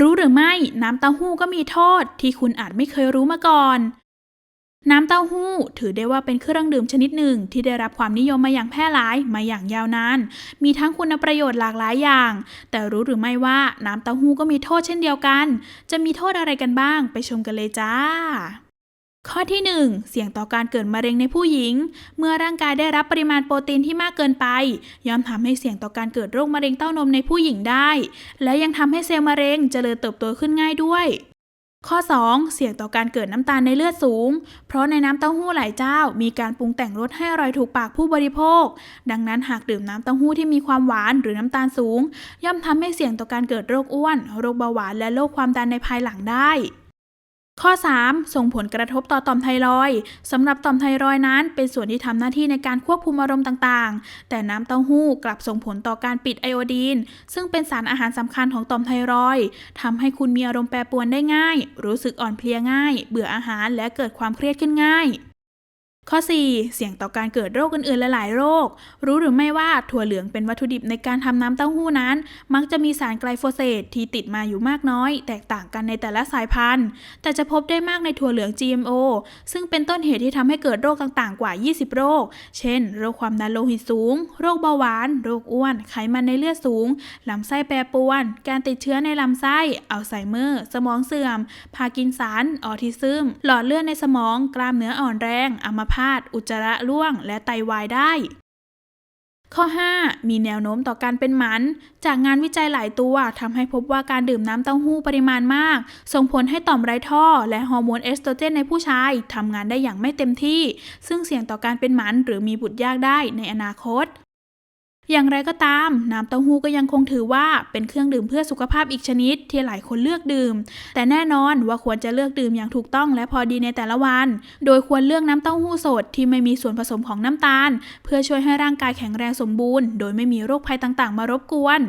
รู้หรือไม่น้ำเต้าหู้ก็มีโทษที่คุณอาจไม่เคยรู้มาก่อน น้ำเต้าหู้ถือได้ว่าเป็นเครื่องดื่มชนิดหนึ่งที่ได้รับความนิยมมาอย่างแพร่หลายมาอย่างยาวนาน มีทั้งคุณประโยชน์หลากหลายอย่าง แต่รู้หรือไม่ว่าน้ำเต้าหู้ก็มีโทษเช่นเดียวกัน จะมีโทษอะไรกันบ้างไปชมกันเลยจ้า ข้อที่ 1 เสี่ยงต่อการเกิดมะเร็งในผู้หญิง เมื่อร่างกายได้รับปริมาณโปรตีนที่มากเกินไป ย่อมทำให้เสี่ยงต่อการเกิดโรคมะเร็งเต้านมในผู้หญิงได้ และยังทำให้เซลล์มะเร็งเจริญเติบโตขึ้นง่ายด้วย ข้อ 2 เสี่ยงต่อการเกิดน้ำตาลในเลือดสูง เพราะในน้ำเต้าหู้หลายเจ้า มีการปรุงแต่งรสให้อร่อยถูกปากผู้บริโภค ดังนั้นหากดื่มน้ำเต้าหู้ที่มีความหวานหรือน้ำตาลสูง ย่อมทำให้เสี่ยงต่อการเกิดโรคอ้วน โรคเบาหวานและโรคความดันในภายหลังได้ ข้อ 3 ส่งผลกระทบต่อต่อมไทรอยสำหรับต่อมไทรอยนั้น เป็นส่วนที่ทำหน้าที่ในการควบคุมอารมณ์ต่างๆ แต่น้ำเต้าหู้กลับส่งผลต่อการปิดไอโอดีน ซึ่งเป็นสารอาหารสำคัญของต่อมไทรอยทำให้คุณมีอารมณ์แปรปรวนได้ง่าย รู้สึกอ่อนเพลียง่าย เบื่ออาหารและเกิดความเครียดขึ้นง่าย ข้อ 4 เสี่ยงต่อการเกิดโรคอื่นๆหลายๆโรค รู้หรือไม่ว่าถั่วเหลืองเป็นวัตถุดิบในการทำน้ำเต้าหู้นั้น มักจะมีสารไกลโฟเสตที่ติดมาอยู่มากน้อย แตกต่างกันในแต่ละสายพันธุ์ แต่จะพบได้มากในถั่วเหลือง GMO ซึ่งเป็นต้นเหตุที่ทำให้เกิดโรคต่างๆ กว่า 20 โรค เช่น โรคความดันโลหิตสูง โรคเบาหวาน โรคอ้วน ไขมันในเลือดสูง ลำไส้แปรปรวน การติดเชื้อในลำไส้ อัลไซเมอร์ สมองเสื่อม พาร์กินสัน ออทิซึม หลอดเลือดในสมอง กล้ามเนื้ออ่อนแรงอัมพาตอุจจาระร่วง และไตวายได้ ข้อ 5 มีแนวโน้มต่อการเป็นหมัน จากงานวิจัยหลายตัวทำให้พบว่าการดื่มน้ำเต้าหู้ปริมาณมาก ส่งผลให้ต่อมไร้ท่อ และฮอร์โมนเอสโตรเจนในผู้ชายทำงานได้อย่างไม่เต็มที่ ซึ่งเสี่ยงต่อการเป็นหมันหรือมีบุตรยากได้ในอนาคต อย่างไรก็ตาม น้ำเต้าหู้ก็ยังคงถือว่าเป็นเครื่องดื่มเพื่อสุขภาพอีกชนิด ที่หลายคนเลือกดื่ม แต่แน่นอนว่าควรจะเลือกดื่มอย่างถูกต้องและพอดีในแต่ละวัน โดยควรเลือกน้ำเต้าหู้สดที่ไม่มีส่วนผสมของน้ำตาล เพื่อช่วยให้ร่างกายแข็งแรงสมบูรณ์ โดยไม่มีโรคภัยต่างๆ มารบกวน